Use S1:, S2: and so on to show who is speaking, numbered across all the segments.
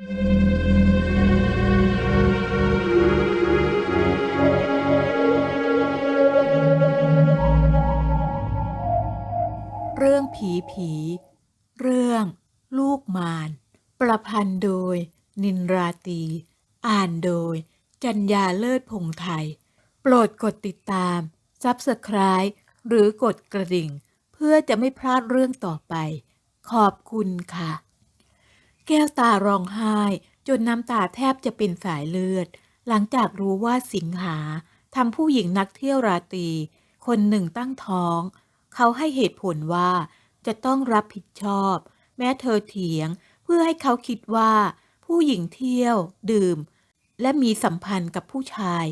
S1: เรื่องผีผี เรื่อง ลูกมาร ประพันธ์โดย นินราตี อ่านโดย จัญญาเลิศพงไทย โปรดกดติดตาม Subscribe หรือกดกระดิ่ง เพื่อจะไม่พลาดเรื่องต่อไป ขอบคุณค่ะ แก้วตาร้องไห้ จนน้ำตาแทบจะเป็นสายเลือด หลังจากรู้ว่าสิงหาทำผู้หญิงนักเที่ยวราตรี คนหนึ่งตั้งท้อง เขาให้เหตุผลว่าจะต้องรับผิดชอบ แม้เธอเถียง เพื่อให้เขาคิดว่า ผู้หญิงเที่ยว ดื่ม และมีสัมพันธ์กับผู้ชาย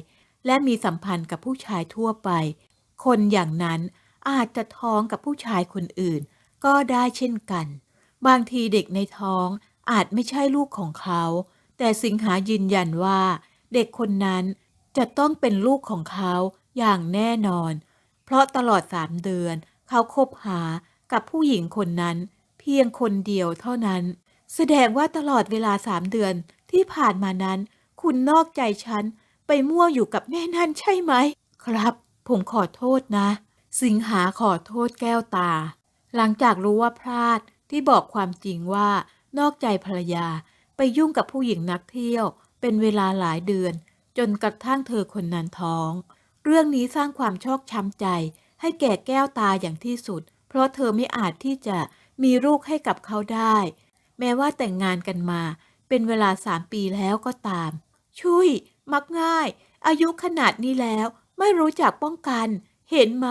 S1: และมีสัมพันธ์กับผู้ชายทั่วไป คนอย่างนั้นอาจจะท้องกับผู้ชายคนอื่น ก็ได้เช่นกัน บางทีเด็กในท้อง อาจไม่ใช่ลูกของเขา แต่สิงหายืนยันว่า เด็กคนนั้นจะต้องเป็นลูกของเขาอย่างแน่นอน เพราะตลอดสามเดือน เขาคบหากับผู้หญิงคนนั้น เพียงคนเดียวเท่านั้น แสดงว่าตลอดเวลาสามเดือนที่ผ่านมานั้น คุณนอกใจฉัน ไปมั่วอยู่กับแม่นั่นใช่ไหม ครับ ผมขอโทษนะ สิงหาขอโทษแก้วตา หลังจากรู้ว่าพลาดที่บอกความจริงว่า นอกใจภรรยาไปยุ่งกับผู้หญิงนักเที่ยว เป็นเวลาหลายเดือน จนกระทั่งเธอคนนั้นท้อง เรื่องนี้สร้างความชอกช้ำใจ ให้แก่แก้วตาอย่างที่สุด เพราะเธอไม่อาจที่จะมีลูกให้กับเขาได้ แม้ว่าแต่งงานกันมา เป็นเวลาสามปีแล้วก็ตามชุยมักง่าย อายุขนาดนี้แล้ว ไม่รู้จักป้องกัน เห็นไหม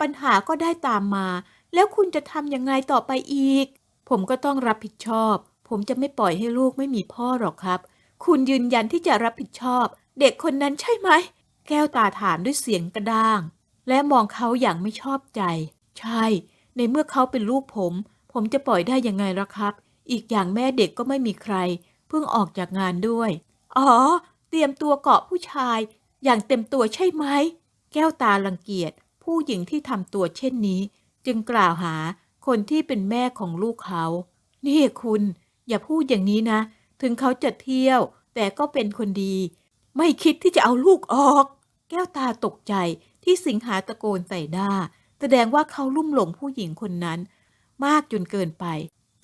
S1: ปัญหาก็ได้ตามมา แล้วคุณจะทำยังไงต่อไปอีก ผมก็ต้องรับผิดชอบ ผมจะไม่ปล่อยให้ลูกไม่มีพ่อหรอกครับ คุณยืนยันที่จะรับผิดชอบ เด็กคนนั้นใช่ไหม แก้วตาถามด้วยเสียงกระด้าง และมองเขาอย่างไม่ชอบใจ ใช่ ในเมื่อเขาเป็นลูกผม ผมจะปล่อยได้ยังไงล่ะครับ อีกอย่างแม่เด็กก็ไม่มีใคร เพิ่งออกจากงานด้วย อ๋อ เตรียมตัวเกาะผู้ชาย อย่างเต็มตัวใช่ไหม แก้วตารังเกียจผู้หญิงที่ทำตัวเช่นนี้ จึงกล่าวหาคนที่เป็นแม่ของลูกเขา นี่คุณ อย่าพูดอย่างนี้นะ ถึงเขาจะเที่ยว แต่ก็เป็นคนดี ไม่คิดที่จะเอาลูกออก แก้วตาตกใจที่สิงหาตะโกนใส่หน้า แสดงว่าเขาลุ่มหลงผู้หญิงคนนั้น มากจนเกินไป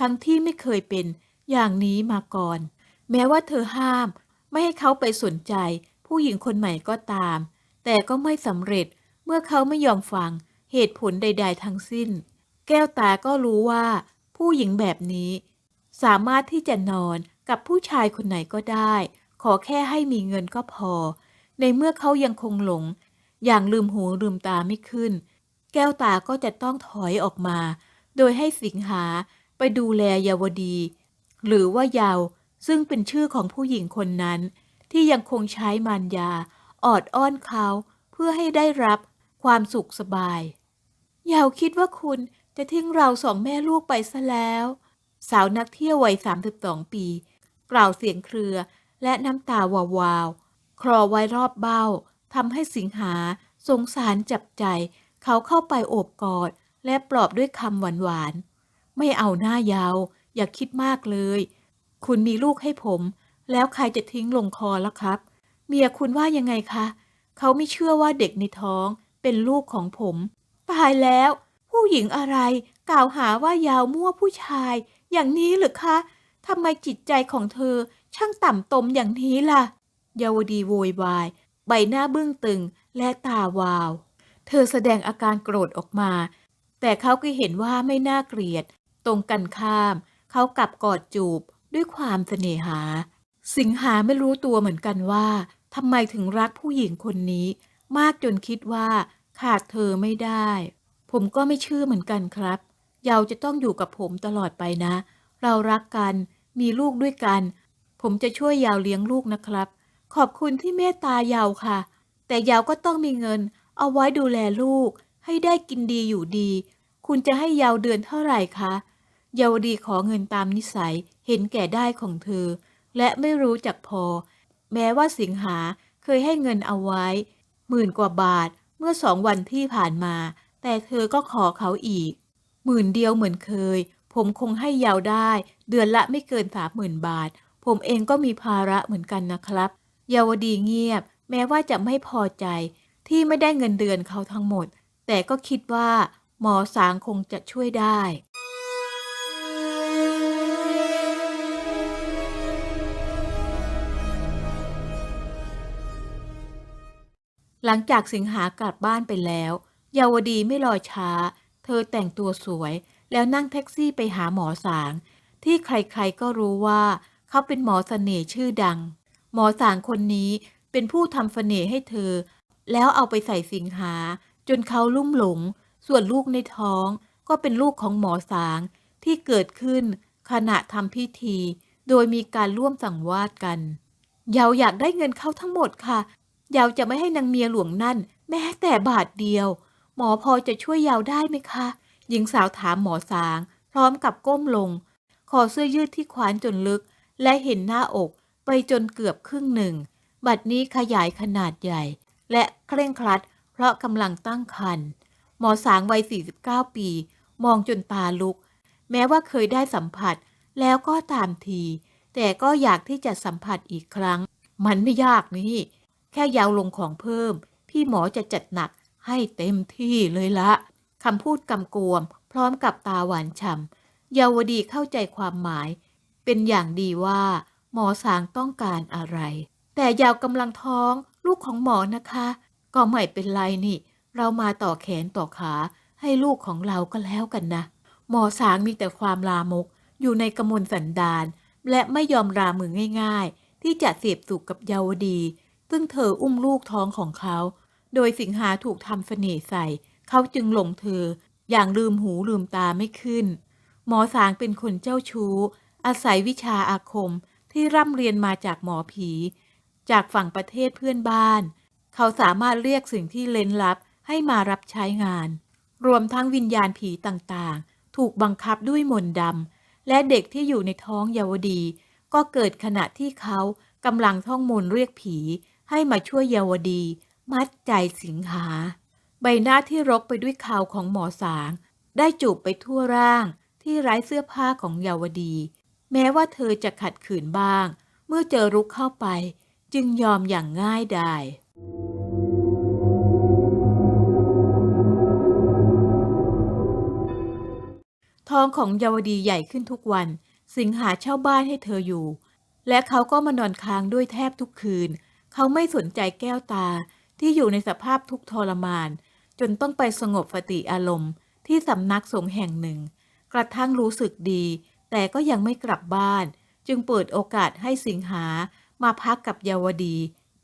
S1: ทั้งที่ไม่เคยเป็นอย่างนี้มาก่อน แม้ว่าเธอห้าม ไม่ให้เขาไปสนใจ ผู้หญิงคนใหม่ก็ตาม แต่ก็ไม่สำเร็จเมื่อเขาไม่ยอมฟังเหตุผลใด ๆ ทั้งสิ้น แก้วตาก็รู้ว่า ผู้หญิงแบบนี้ สามารถที่จะนอนกับผู้ชายคนไหนก็ได้ ขอแค่ให้มีเงินก็พอ ในเมื่อเขายังคงหลง อย่างลืมหูลืมตาไม่ขึ้น แก้วตาก็จะต้องถอยออกมา โดยให้สิงหาไปดูแลยาวดี หรือว่าเยาวซึ่งเป็นชื่อของผู้หญิงคนนั้น ที่ยังคงใช้มารยา ออดอ้อนเขาเพื่อให้ได้รับความสุขสบาย ยาวคิดว่าคุณจะทิ้งเราสองแม่ลูกไปซะแล้ว สาวนักเที่ยววัย 32 ปี กล่าวเสียงเครือและน้ำตาวาวๆคลอไว้รอบเบ้าทำให้สิงหาสงสารจับใจ เขาเข้าไปโอบกอด และปลอบด้วยคำหวานๆ ไม่เอาหน้ายาว อย่าคิดมากเลย คุณมีลูกให้ผม แล้วใครจะทิ้งลงคอละครับ เมียคุณว่ายังไงคะ เขาไม่เชื่อว่าเด็กในท้องเป็นลูกของผม ตายแล้ว ผู้หญิงอะไร กล่าวหาว่ายาวมั่วผู้ชาย อย่างนี้หรือคะทำไมจิตใจของเธอช่างต่ำตมอย่างนี้ล่ะ เยาวดีโวยวาย ใบหน้าบึ้งตึงและตาวาว เธอแสดงอาการโกรธออกมา แต่เขาก็เห็นว่าไม่น่าเกลียด ตรงกันข้าม เขากลับกอดจูบด้วยความเสน่หา สิงหาไม่รู้ตัวเหมือนกันว่าทำไมถึงรักผู้หญิงคนนี้ มากจนคิดว่าขาดเธอไม่ได้ ผมก็ไม่เชื่อเหมือนกันครับ เยาวจะต้องอยู่กับผมตลอดไปนะ เรารักกัน มีลูกด้วยกัน ผมจะช่วยยาวเลี้ยงลูกนะครับ ขอบคุณที่เมตตายาวค่ะ แต่ยาวก็ต้องมีเงิน เอาไว้ดูแลลูก ให้ได้กินดีอยู่ดี คุณจะให้ยาวเดือนเท่าไหร่คะเยาวดีขอเงินตามนิสัย เห็นแก่ได้ของเธอ และไม่รู้จักพอ แม้ว่าสิงหาเคยให้เงินเอาไว้ หมื่นกว่าบาทเมื่อสองวันที่ผ่านมา แต่เธอก็ขอเขาอีก หมื่นเดียวเหมือนเคย ผมคงให้ยาวได้ เดือนละไม่เกินสามหมื่นบาท ผมเองก็มีภาระเหมือนกันนะครับ เยาวดีเงียบ แม้ว่าจะไม่พอใจ ที่ไม่ได้เงินเดือนเขาทั้งหมด แต่ก็คิดว่า หมอสางคงจะช่วยได้หลังจากสิงหากลับบ้านไปแล้ว เยาวดีไม่รอช้า เธอแต่งตัวสวย แล้วนั่งแท็กซี่ไปหาหมอสาง ที่ใครๆก็รู้ว่า เขาเป็นหมอเสน่ห์ชื่อดัง หมอสางคนนี้เป็นผู้ทำเสน่ห์ให้เธอ แล้วเอาไปใส่สิงหา จนเขาลุ่มหลง ส่วนลูกในท้อง ก็เป็นลูกของหมอสางที่เกิดขึ้นขณะทำพิธี โดยมีการร่วมสังวาสกันเยาวอยากได้เงินเขาทั้งหมดค่ะเยาวจะไม่ให้นางเมียหลวงนั่น แม้แต่บาทเดียว หมอพอจะช่วยยาวได้ไหมคะ หญิงสาวถามหมอสาง พร้อมกับก้มลงคอเสื้อยืดที่คว้านจนลึก และเห็นหน้าอกไปจนเกือบครึ่งหนึ่ง บัดนี้ขยายขนาดใหญ่ และเคร่งครัด เพราะกำลังตั้งครรภ์หมอสางวัย 49 ปี มองจนตาลุก แม้ว่าเคยได้สัมผัส แล้วก็ตามที แต่ก็อยากที่จะสัมผัสอีกครั้ง มันไม่ยากนี่ แค่ยาวลงของเพิ่ม พี่หมอจะจัดหนัก ให้เต็มที่เลยละคำพูดกำกวม พร้อมกับตาหวานฉ่ำเยาวดีเข้าใจความหมาย เป็นอย่างดีว่า หมอสางต้องการอะไร แต่ยาวกำลังท้องลูกของหมอนะคะ ก็ไม่เป็นไรนี่ เรามาต่อแขนต่อขาให้ลูกของเราก็แล้วกันนะ หมอสางมีแต่ความลามก อยู่ในกระมวลสันดานและไม่ยอมรามือง่าย ๆ ที่จะเสพสุขกับเยาวดี ซึ่งเธออุ้มลูกท้องของเขา โดยสิงหาถูกทำเสน่ห์ใส่ เขาจึงหลงเธอ อย่างลืมหูลืมตาไม่ขึ้น หมอสางเป็นคนเจ้าชู้ อาศัยวิชาอาคมที่ร่ำเรียนมาจากหมอผี จากฝั่งประเทศเพื่อนบ้าน เขาสามารถเรียกสิ่งที่เล้นลับให้มารับใช้งาน รวมทั้งวิญญาณผีต่างๆ ถูกบังคับด้วยมนต์ดำ และเด็กที่อยู่ในท้องเยาวดี ก็เกิดขณะที่เขากำลังท่องมนต์เรียกผีให้มาช่วยเยาวดี มัดใจสิงหา ใบหน้าที่รกไปด้วยข่าวของหมอสาง ได้จูบไปทั่วร่างที่ไร้เสื้อผ้าของเยาวดี แม้ว่าเธอจะขัดขืนบ้าง เมื่อเจอรุกเข้าไป จึงยอมอย่างง่ายดายท้องของเยาวดีใหญ่ขึ้นทุกวัน สิงหาเช่าบ้านให้เธออยู่ และเขาก็มานอนค้างด้วยแทบทุกคืน เขาไม่สนใจแก้วตา ที่อยู่ในสภาพทุกข์ทรมาน จนต้องไปสงบสติอารมณ์ ที่สำนักสงฆ์แห่งหนึ่ง กระทั่งรู้สึกดี แต่ก็ยังไม่กลับบ้าน จึงเปิดโอกาสให้สิงหามาพักกับเยาวดี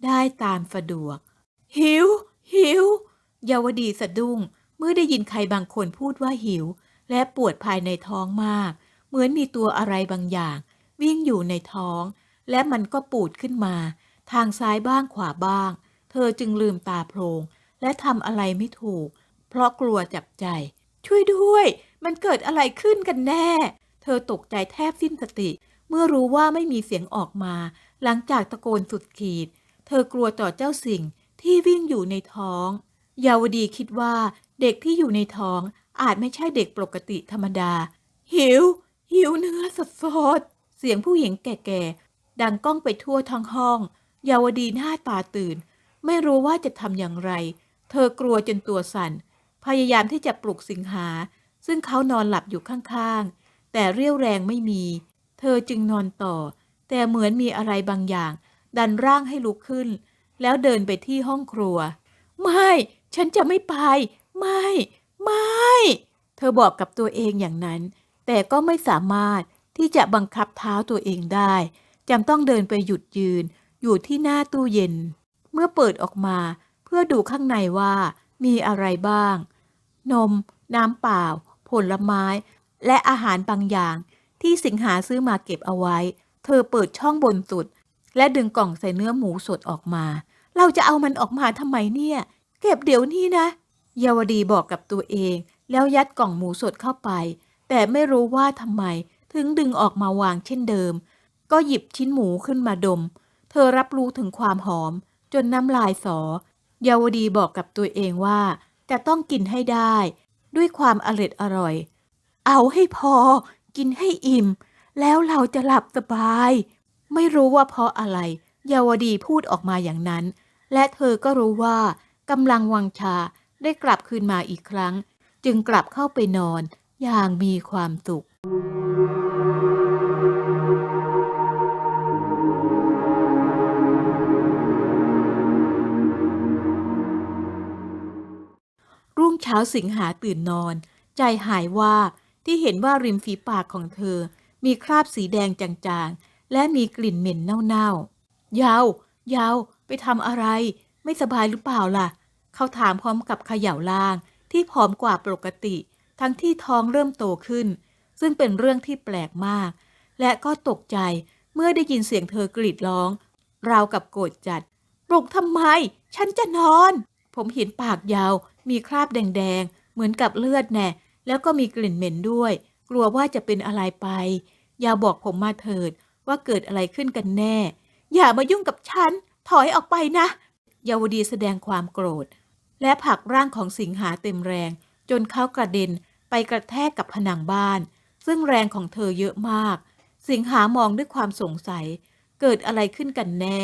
S1: ได้ตามสะดวก หิว หิว เยาวดีสะดุ้ง เมื่อได้ยินใครบางคนพูดว่าหิว และปวดภายในท้องมาก เหมือนมีตัวอะไรบางอย่าง วิ่งอยู่ในท้อง และมันก็ปูดขึ้นมา ทางซ้ายบ้างขวาบ้าง เธอจึงลืมตาโพลงและทำอะไรไม่ถูก เพราะกลัวจับใจ ช่วยด้วย มันเกิดอะไรขึ้นกันแน่ เธอตกใจแทบสิ้นสติ เมื่อรู้ว่าไม่มีเสียงออกมา หลังจากตะโกนสุดขีด เธอกลัวต่อเจ้าสิ่งที่วิ่งอยู่ในท้องยาวดีคิดว่าเด็กที่อยู่ในท้องอาจไม่ใช่เด็กปกติธรรมดา หิว หิวเนื้อสดสดเสียงผู้หญิงแก่ๆ ดังก้องไปทั่วทั้งห้อง เยาวดีหน้าตาตื่น ไม่รู้ว่าจะทำอย่างไร เธอกลัวจนตัวสั่น พยายามที่จะปลุกสิงหา ซึ่งเขานอนหลับอยู่ข้างๆ แต่เรี่ยวแรงไม่มี เธอจึงนอนต่อ แต่เหมือนมีอะไรบางอย่าง ดันร่างให้ลุกขึ้น แล้วเดินไปที่ห้องครัว ไม่ ฉันจะไม่ไป ไม่ ไม่ เธอบอกกับตัวเองอย่างนั้น แต่ก็ไม่สามารถที่จะบังคับเท้าตัวเองได้จำต้องเดินไปหยุดยืนอยู่ที่หน้าตู้เย็น เมื่อเปิดออกมา เพื่อดูข้างในว่ามีอะไรบ้าง นม น้ำเปล่า ผลไม้ และอาหารบางอย่าง ที่สิงหาซื้อมาเก็บเอาไว้ เธอเปิดช่องบนสุด และดึงกล่องใส่เนื้อหมูสดออกมา เราจะเอามันออกมาทำไมเนี่ย เก็บเดี๋ยวนี้นะ เยาวดีบอกกับตัวเอง แล้วยัดกล่องหมูสดเข้าไป แต่ไม่รู้ว่าทำไม ถึงดึงออกมาวางเช่นเดิม ก็หยิบชิ้นหมูขึ้นมาดม เธอรับรู้ถึงความหอม จนน้ำลายสอ เยาวดีบอกกับตัวเองว่าจะต้องกินให้ได้ด้วยความอร็ดอร่อย เอาให้พอ กินให้อิ่ม แล้วเราจะหลับสบาย ไม่รู้ว่าเพราะอะไร เยาวดีพูดออกมาอย่างนั้น และเธอก็รู้ว่ากำลังวังชาได้กลับคืนมาอีกครั้ง จึงกลับเข้าไปนอนอย่างมีความสุข ช้าสิงหาตื่นนอน ใจหายว่าที่เห็นว่าริมฝีปากของเธอ มีคราบสีแดงจางๆ และมีกลิ่นเหม็นเน่าๆ ยาวยาวไปทำอะไร ไม่สบายหรือเปล่าล่ะ เขาถามพร้อมกับเขย่าล่างที่ผอมกว่าปกติ ทั้งที่ท้องเริ่มโตขึ้น ซึ่งเป็นเรื่องที่แปลกมาก และก็ตกใจเมื่อได้ยินเสียงเธอกรีดร้อง ราวกับโกรธจัด ปลุกทำไม ฉันจะนอน ผมเห็นปากยาว มีคราบแดงๆ เหมือนกับเลือดแน่แล้วก็มีกลิ่นเหม็นด้วย กลัวว่าจะเป็นอะไรไป ยาวบอกผมมาเถิดว่าเกิดอะไรขึ้นกันแน่ อย่ามายุ่งกับฉัน ถอยออกไปนะ ยาวดีแสดงความโกรธ และผลักร่างของสิงหาเต็มแรง จนเขากระเด็นไปกระแทกกับผนังบ้าน ซึ่งแรงของเธอเยอะมาก สิงหามองด้วยความสงสัย เกิดอะไรขึ้นกันแน่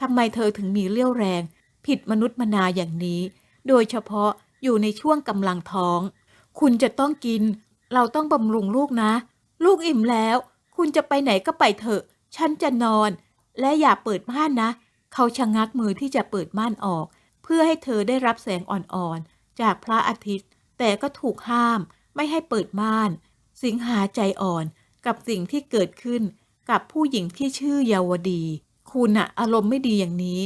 S1: ทำไมเธอถึงมีเรี่ยวแรง ผิดมนุษย์มนาอย่างนี้ โดยเฉพาะอยู่ในช่วงกำลังท้อง คุณจะต้องกิน เราต้องบำรุงลูกนะ ลูกอิ่มแล้ว คุณจะไปไหนก็ไปเถอะ ฉันจะนอน และอย่าเปิดม่านนะ เขาชะงักมือที่จะเปิดม่านออก เพื่อให้เธอได้รับแสงอ่อนๆ จากพระอาทิตย์ แต่ก็ถูกห้ามไม่ให้เปิดม่าน สิงหาใจอ่อนกับสิ่งที่เกิดขึ้นกับผู้หญิงที่ชื่อเยาวดี คุณอะอารมณ์ไม่ดีอย่างนี้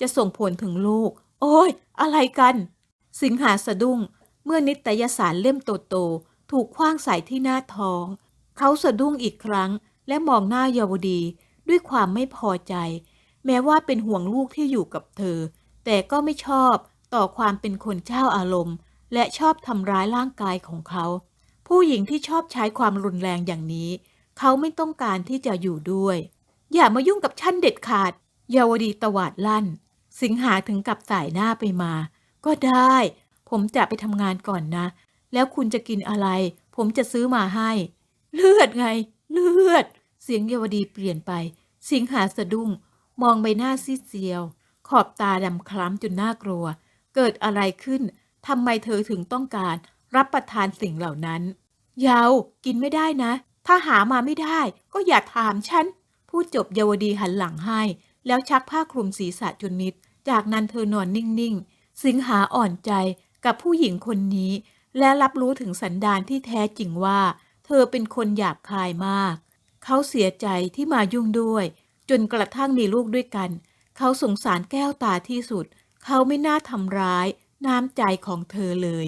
S1: จะส่งผลถึงลูก โอ้ย อะไรกัน สิงหาสะดุ้ง เมื่อนิตยสารเล่มโตๆถูกคว้างใส่ที่หน้าท้อง เขาสะดุ้งอีกครั้ง และมองหน้ายาวดีด้วยความไม่พอใจ แม้ว่าเป็นห่วงลูกที่อยู่กับเธอ แต่ก็ไม่ชอบต่อความเป็นคนเจ้าอารมณ์ และชอบทำร้ายร่างกายของเขา ผู้หญิงที่ชอบใช้ความรุนแรงอย่างนี้ เขาไม่ต้องการที่จะอยู่ด้วย อย่ามายุ่งกับฉันเด็ดขาด เยาวดีตวาดลั่น สิงหาถึงกับสายหน้าไปมา ก็ได้ ผมจะไปทำงานก่อนนะ แล้วคุณจะกินอะไร ผมจะซื้อมาให้ เลือดไง เลือด เสียงเยาวดีเปลี่ยนไป สิงหาสะดุ้ง มองใบหน้าซีดเซียว ขอบตาดำคล้ำจนน่ากลัว เกิดอะไรขึ้นทำไมเธอถึงต้องการ รับประทานสิ่งเหล่านั้นเยาวกินไม่ได้นะ ถ้าหามาไม่ได้ ก็อย่าถามฉันพูดจบเยาวดีหันหลังให้ แล้วชักผ้าคลุมศีรษะจนมิด จากนั้นเธอนอนนิ่งๆ สิงหาอ่อนใจกับผู้หญิงคนนี้ และรับรู้ถึงสันดานที่แท้จริงว่า เธอเป็นคนหยาบคายมาก เขาเสียใจที่มายุ่งด้วย จนกระทั่งมีลูกด้วยกัน เขาสงสารแก้วตาที่สุด เขาไม่น่าทำร้าย น้ำใจของเธอเลย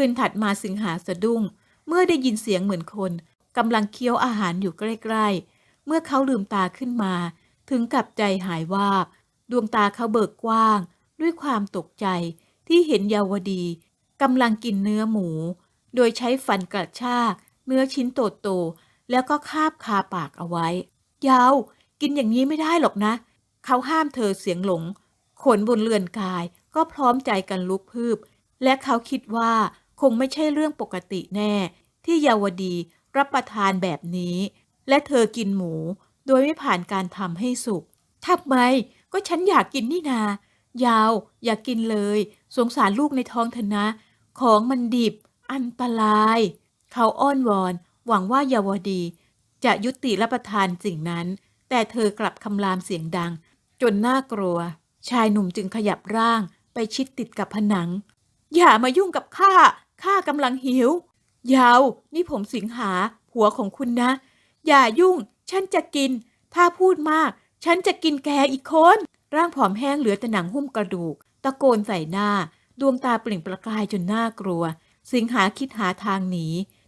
S1: คืนถัดมาสิงหาสะดุ้ง เมื่อได้ยินเสียงเหมือนคนกำลังเคี้ยวอาหารอยู่ใกล้ๆ เมื่อเขาลืมตาขึ้นมา ถึงกับใจหายวาบ ดวงตาเขาเบิกกว้าง ด้วยความตกใจที่เห็นเยาวดีกำลังกินเนื้อหมู โดยใช้ฟันกระชากเนื้อชิ้นโตๆแล้วก็คาบคาปากเอาไว้ยาวกินอย่างนี้ไม่ได้หรอกนะ เขาห้ามเธอเสียงหลง ขนบนเรือนกายก็พร้อมใจกันลุกพืบ และเขาคิดว่า คงไม่ใช่เรื่องปกติแน่ ที่เยาวดีรับประทานแบบนี้ และเธอกินหมู โดยไม่ผ่านการทำให้สุกทำไม ก็ฉันอยากกินนี่นา ยาวอยากกินเลย สงสารลูกในท้องเธอนะ ของมันดิบ อันตราย เขาอ้อนวอน หวังว่าเยาวดี จะยุติรับประทานสิ่งนั้น แต่เธอกลับคำรามเสียงดัง จนน่ากลัว ชายหนุ่มจึงขยับร่างไปชิดติดกับผนัง อย่ามายุ่งกับข้า ข้ากำลังหิว ยาว นี่ผมสิงหา ผัวของคุณนะ อย่ายุ่ง ฉันจะกิน ถ้าพูดมาก ฉันจะกินแกอีกคน ร่างผอมแห้งเหลือแต่หนังหุ้มกระดูก ตะโกนใส่หน้า ดวงตาเปล่งประกายจนน่ากลัว สิงหาคิดหาทางหนี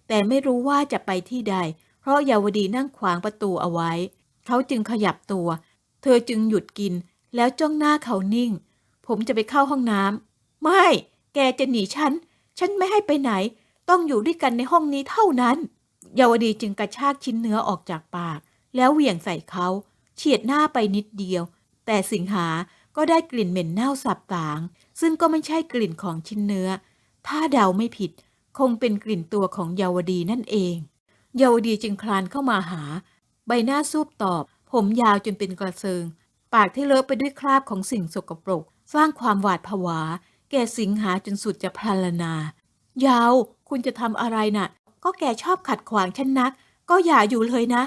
S1: แต่ไม่รู้ว่าจะไปที่ใด เพราะยาวดีนั่งขวางประตูเอาไว้ เขาจึงขยับตัว เธอจึงหยุดกิน แล้วจ้องหน้าเขานิ่ง ผมจะไปเข้าห้องน้ำไม่ แกจะหนีฉัน ฉันไม่ให้ไปไหน ต้องอยู่ด้วยกันในห้องนี้เท่านั้น เยาวดีจึงกระชากชิ้นเนื้อออกจากปาก แล้วเหวี่ยงใส่เขาเฉียดหน้าไปนิดเดียว แต่สิงหาก็ได้กลิ่นเหม็นเน่าสับสาง ซึ่งก็ไม่ใช่กลิ่นของชิ้นเนื้อ ถ้าเดาไม่ผิด คงเป็นกลิ่นตัวของเยาวดีนั่นเอง เยาวดีจึงคลานเข้ามาหา ใบหน้าซูบตอบ ผมยาวจนเป็นกระเซิง ปากที่เลอะไปด้วยคราบของสิ่งสกปรก สร้างความหวาดผวา แกสิงหาจนสุดจะพรรณนา ยาว คุณจะทำอะไรน่ะ ก็แกชอบขัดขวางฉันนัก ก็อย่าอยู่เลยนะ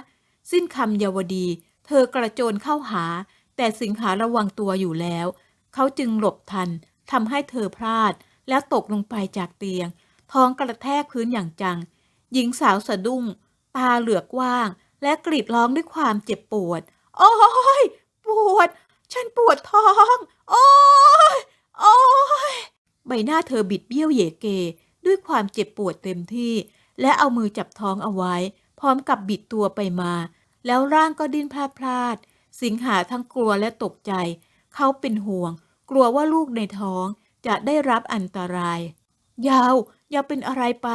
S1: สิ้นคำเยาวดี เธอกระโจนเข้าหา แต่สิงหาระวังตัวอยู่แล้ว เขาจึงหลบทันทำให้เธอพลาด แล้วตกลงไปจากเตียง ท้องกระแทกพื้นอย่างจัง หญิงสาวสะดุ้ง ตาเหลือกว้าง และกรีดร้องด้วยความเจ็บปวด โอ้ย ปวด ฉันปวดท้อง โอ้ย โอ้ยใบหน้าเธอบิดเบี้ยวเยเก ด้วยความเจ็บปวดเต็มที่ และเอามือจับท้องเอาไว้ พร้อมกับบิดตัวไปมา แล้วร่างก็ดิ้นพลาดพลาด สิงหาทั้งกลัวและตกใจ เขาเป็นห่วง กลัวว่าลูกในท้องจะได้รับอันตราย ยาว อย่าเป็นอะไรไป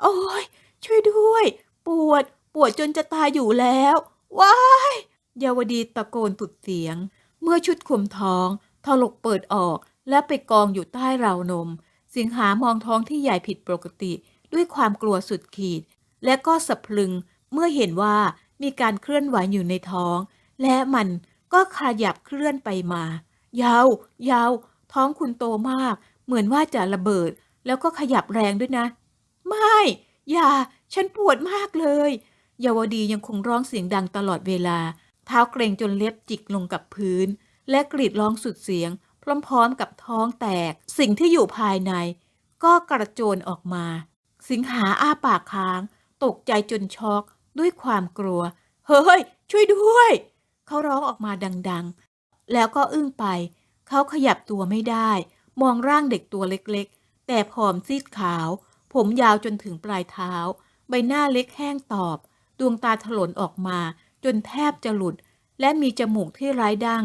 S1: โอ้ย ช่วยด้วย ปวด ปวดจนจะตายอยู่แล้ว ว้ายเยาวดีตะโกนตุดเสียง เมื่อชุดคลุมท้อง ถลกเปิดออก และไปกองอยู่ใต้ราวนม สิงหามองท้องที่ใหญ่ผิดปกติด้วยความกลัวสุดขีด และก็สะพรึงเมื่อเห็นว่ามีการเคลื่อนไหวอยู่ในท้อง และมันก็ขยับเคลื่อนไปมา ยาวยาวท้องคุณโตมาก เหมือนว่าจะระเบิด แล้วก็ขยับแรงด้วยนะ ไม่ อย่า ฉันปวดมากเลยเยาวดียังคงร้องเสียงดังตลอดเวลา เท้าเกรงจนเล็บจิกลงกับพื้น และกรีดร้องสุดเสียง พร้อมๆกับท้องแตก สิ่งที่อยู่ภายใน ก็กระโจนออกมา สิงหาอ้าปากค้าง ตกใจจนช็อกด้วยความกลัว เฮ้ย ช่วยด้วย เขาร้องออกมาดังๆ แล้วก็อึ้งไป เขาขยับตัวไม่ได้ มองร่างเด็กตัวเล็กๆ แต่ผอมซีดขาว ผมยาวจนถึงปลายเท้า ใบหน้าเล็กแห้งตอบ ดวงตาถลนออกมา จนแทบจะหลุด และมีจมูกที่ไร้ดั้ง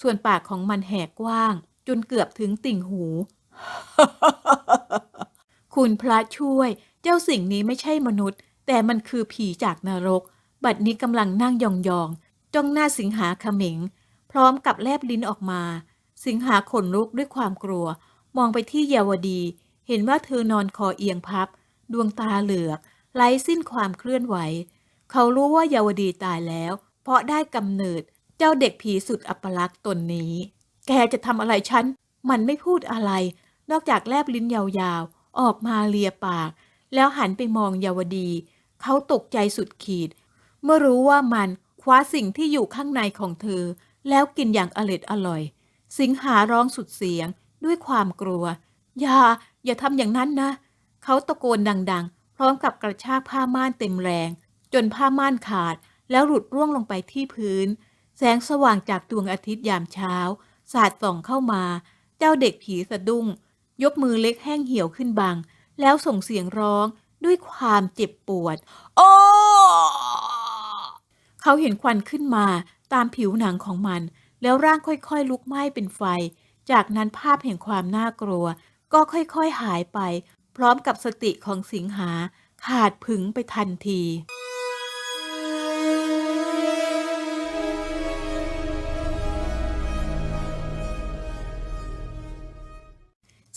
S1: ส่วนปากของมันแหกกว้าง จนเกือบถึงติ่งหู คุณพระช่วย เจ้าสิ่งนี้ไม่ใช่มนุษย์ แต่มันคือผีจากนรก บัดนี้กำลังนั่งยองๆจ้องหน้าสิงหาขม็งพร้อมกับแลบลิ้นออกมา สิงหาขนลุกด้วยความกลัว มองไปที่เยาวดี เห็นว่าเธอนอนคอเอียงพับ ดวงตาเหลือกไร้สิ้นความเคลื่อนไหว เขารู้ว่าเยาวดีตายแล้ว เพราะได้กำเนิด เจ้าเด็กผีสุดอัปลักษณ์ตนนี้ แกจะทำอะไรฉัน มันไม่พูดอะไร นอกจากแลบลิ้นยาวๆ ออกมาเลียปาก แล้วหันไปมองเยาวดี เขาตกใจสุดขีด เมื่อรู้ว่ามันคว้าสิ่งที่อยู่ข้างในของเธอ แล้วกินอย่างอร็ดอร่อย สิงหาร้องสุดเสียงด้วยความกลัว อย่า อย่าทำอย่างนั้นนะ เขาตะโกนดังๆ พร้อมกับกระชากผ้าม่านเต็มแรง จนผ้าม่านขาดแล้วหลุดร่วงลงไปที่พื้น แสงสว่างจากดวงอาทิตย์ยามเช้า สาดส่องเข้ามา เจ้าเด็กผีสะดุ้ง ยกมือเล็กแห้งเหี่ยวขึ้นบังแล้วส่งเสียงร้องด้วยความเจ็บปวด โอ้เขาเห็นควันขึ้นมาตามผิวหนังของมัน แล้วร่างค่อยๆ ลุกไหม้เป็นไฟ จากนั้นภาพแห่งความน่ากลัว ก็ค่อยๆหายไป พร้อมกับสติของสิงหาขาดผึงไปทันที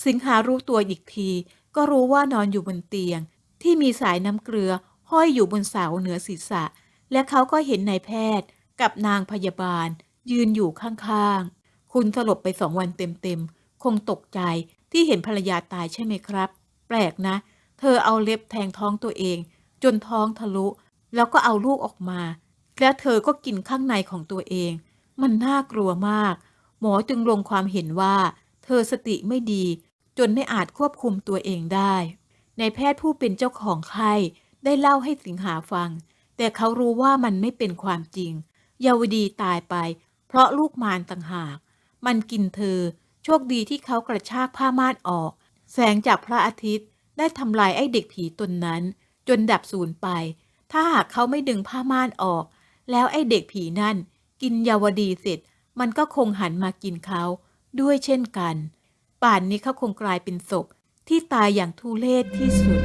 S1: สิงหารู้ตัวอีกที ก็รู้ว่านอนอยู่บนเตียง ที่มีสายน้ำเกลือห้อยอยู่บนเสาเหนือศีรษะ และเขาก็เห็นนายแพทย์กับนางพยาบาล ยืนอยู่ข้างๆ คุณสลบไปสองวันเต็มๆ คงตกใจที่เห็นภรรยาตายใช่ไหมครับ แปลกนะ เธอเอาเล็บแทงท้องตัวเอง จนท้องทะลุ แล้วก็เอาลูกออกมา แล้วเธอก็กินข้างในของตัวเอง มันน่ากลัวมาก หมอจึงลงความเห็นว่า เธอสติไม่ดี จนไม่อาจควบคุมตัวเองได้ในายแพทย์ผู้เป็นเจ้าของไข้ได้เล่าให้สิงหาฟัง แต่เขารู้ว่ามันไม่เป็นความจริง เยาวดีตายไป เพราะลูกมารต่างหาก มันกินเธอ โชคดีที่เขากระชากผ้าม่านออก แสงจากพระอาทิตย์ ได้ทำลายไอ้เด็กผีตนนั้น จนดับสูญไป ถ้าหากเขาไม่ดึงผ้าม่านออก แล้วไอ้เด็กผีนั่น กินเยาวดีเสร็จ มันก็คงหันมากินเขาด้วยเช่นกัน ป่านนี้เขาคงกลายเป็นศพที่ตายอย่างทุเลศที่สุด